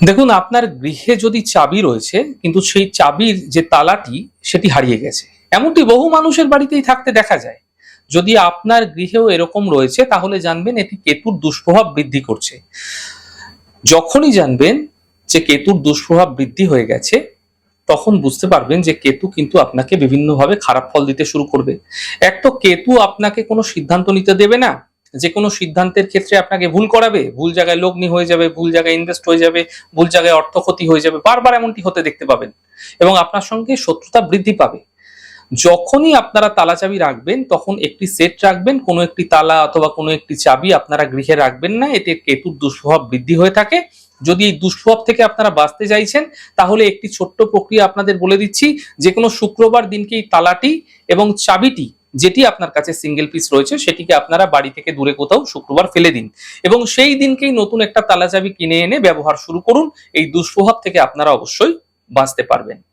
দেখুন, আপনার গৃহে যদি চাবি রয়েছে, কিন্তু সেই চাবির যে তালাটি, সেটি হারিয়ে গেছে। এমনটি বহু মানুষের বাড়িতেই থাকতে দেখা যায়। যদি আপনার গৃহেও এরকম রয়েছে, তাহলে জানবেন এটি কেতুর দুষ্প্রভাব বৃদ্ধি করছে। যখনই জানবেন যে কেতুর দুষ্প্রভাব বৃদ্ধি হয়ে গেছে, তখন বুঝতে পারবেন যে কেতু কিন্তু আপনাকে বিভিন্নভাবে খারাপ ফল দিতে শুরু করবে। এক তো কেতু আপনাকে কোনো সিদ্ধান্ত নিতে দেবে না যে কোনো সিদ্ধান্তের ক্ষেত্রে আপনাকে ভুল করাবে, ভুল জায়গায় লগ্নি হয়ে যাবে, ভুল জায়গায় ইনভেস্ট হয়ে যাবে, ভুল জায়গায় অর্থ ক্ষতি হয়ে যাবে, বারবার এমনটি হতে দেখতে পাবেন এবং আপনার সঙ্গে শত্রুতা বৃদ্ধি পাবে। যখনই আপনারা তালা চাবি রাখবেন, তখন একটি সেট রাখবেন, কোনো একটি তালা অথবা কোনো একটি চাবি আপনারা গৃহে রাখবেন না, এতে কেতুর দুষ্প্রভাব বৃদ্ধি হয়ে থাকে। যদি এই দুষ্প্রভাব থেকে আপনারা বাঁচতে চাইছেন, তাহলে একটি ছোট্ট প্রক্রিয়া আপনাদের বলে দিচ্ছি যে কোনো শুক্রবার দিনকে এই তালাটি এবং চাবিটি যেটি আপনার কাছে সিঙ্গেল পিস রয়েছে, সেটিকে আপনারা বাড়ি থেকে দূরে কোথাও শুক্রবার ফেলে দিন। এবং সেই দিনকেই নতুন একটা তালা চাবি কিনে এনে ব্যবহার শুরু করুন। এই দুষ্প্রভাব থেকে আপনারা অবশ্যই বাঁচতে পারবেন।